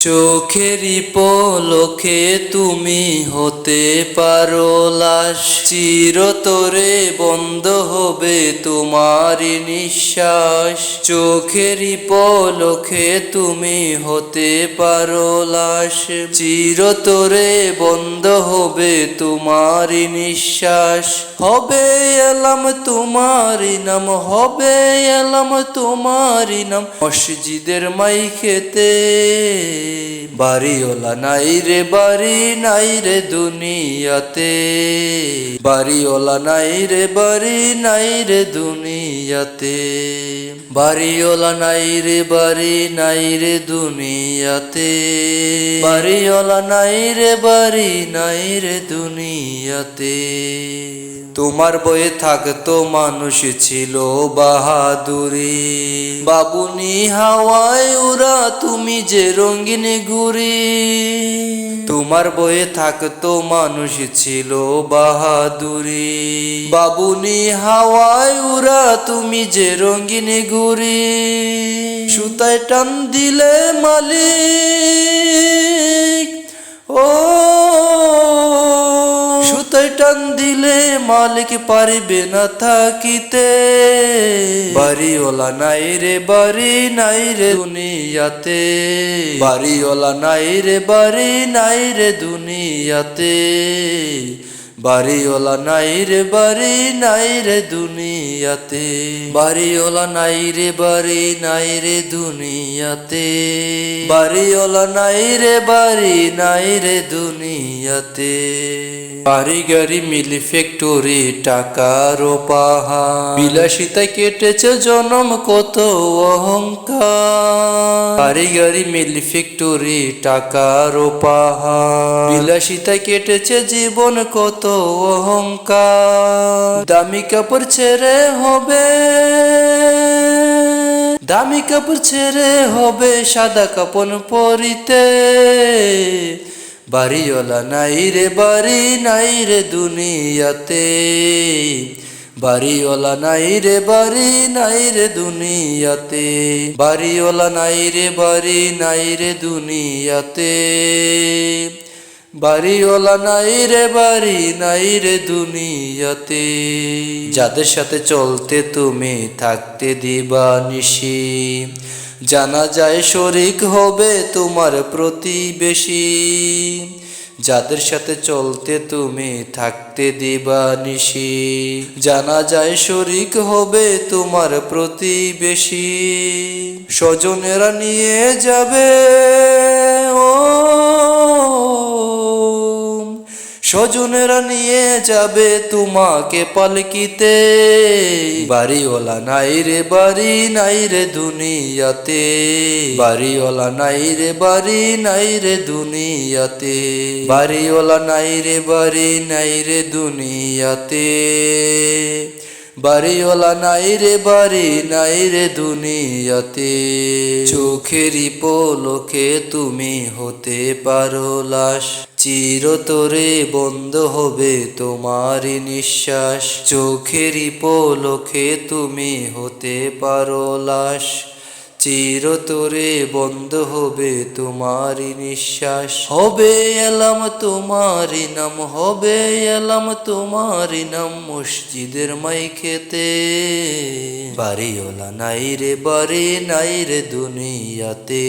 চোখেরই পলকে তুমি হতে পারো লাশ। চিরতরে বন্ধ হবে তোমারই নিঃশ্বাস। চোখেরই পলকে তুমি হতে পারো লাশ। চিরতরে বন্ধ হবে তোমারই নিঃশ্বাস। হবে এলাম তোমারই নাম, হবে এলাম তোমারই নাম। মসজিদের মাই খেতে বাড়িওলা নাই রে বাড়ি নাই রে দুনিয়াতে। বাড়িওলা নাই রে বাড়ি নাই রে দুনিয়াতে। বাড়িওলা নাই রে বাড়ি নাই রে দুনিয়াতে। বাড়িওলা নাই রে বাড়ি নাই রে দুনিয়াতে। তোমার বয়ে থাকতো মানুষ ছিল বাহাদুরি। বাবুনি হাওয়ায় উড়া, তুমি যে রঙিন ঘুরি তোমার বয়ে থাকতো মানুষ ছিল বাহাদুরি। বাবুনি হাওয়ায় উড়া তুমি যে রঙিন ঘুরি। সুতায় টান দিলে মালিক। ও সুতায় টান দিলে মালিক পারিবে না থাকিতে। বাড়িওলা নাই রে, বাড়ি নাই রে দুনিয়াতে। বাড়িওলা নাই রে, বাড়ি নাই রে দুনিয়াতে। বাড়িওয়ালা নাই রে বাড়ি, নাই রে দুনিয়াতে। বাড়িওয়ালা নাই রে বাড়ি, নাই রে দুনিয়াতে। বাড়িওয়ালা নাই রে বাড়ি, নাই রে দুনিয়াতে। কারিগরি মিলি ফ্যাক্টরি টাকার পাহাড় বিলাসিতায় কেটেছে জনম কত অহংকার। কারিগরি মিলি ফ্যাক্টরি টাকার পাহাড় বিলাসিতায় কেটেছে জীবন কত অহংকার। দামি কাপড় ছেড়ে হবে, দামি কাপড় ছেড়ে হবে সাদা কাপড় পরিতে। বাড়িওয়ালা নাই রে, বাড়ি নাই রে দুনিয়াতে। বাড়িওয়ালা নাই রে, বাড়ি নাই রে দুনিয়াতে। বাড়িওয়ালা নাই রে, বাড়ি নাই রে দুনিয়াতে। বাড়িওয়ালা নাই রে, বাড়ি নাই রে দুনিয়াতে। যাদের সাথে চলতে তুমি থাকতে দিবা নিশি। জানা যায় শরিক হবে তোমার প্রতিবেশী। যাদের সাথে চলতে তুমি থাকতে দিবা নিশি। জানা যায় শরিক হবে তোমার প্রতিবেশী। স্বজনেরা নিয়ে যাবে, ও স্বজনেরা নিয়ে যাবে তোমাকে পালকিতে। বাড়িওয়ালা নাই রে, বাড়ি নাই রে দুনিয়াতে। বাড়িওয়ালা নাই রে, বাড়ি নাই রে দুনিয়াতে। বাড়িওয়ালা নাই রে, বাড়ি নাই রে দুনিয়াতে। বাড়িওয়ালা নাই রে, বাড়ি নাই রে দুনিয়াতে। চোখেরই পলকে তুমি হতে পারো লাশ। চিরতরে বন্ধ হবে তোমারই নিঃশ্বাস। চোখেরই পলকে তুমি হতে পারো লাশ। চিরতরে বন্ধ হবে তোমারই নিঃশ্বাস। হবে এলাম তোমারই নাম, হবে এলাম তোমারই নাম মসজিদের মাই খেতে বাড়িওলা নাই রে, বাড়ি নাই রে দুনিয়াতে।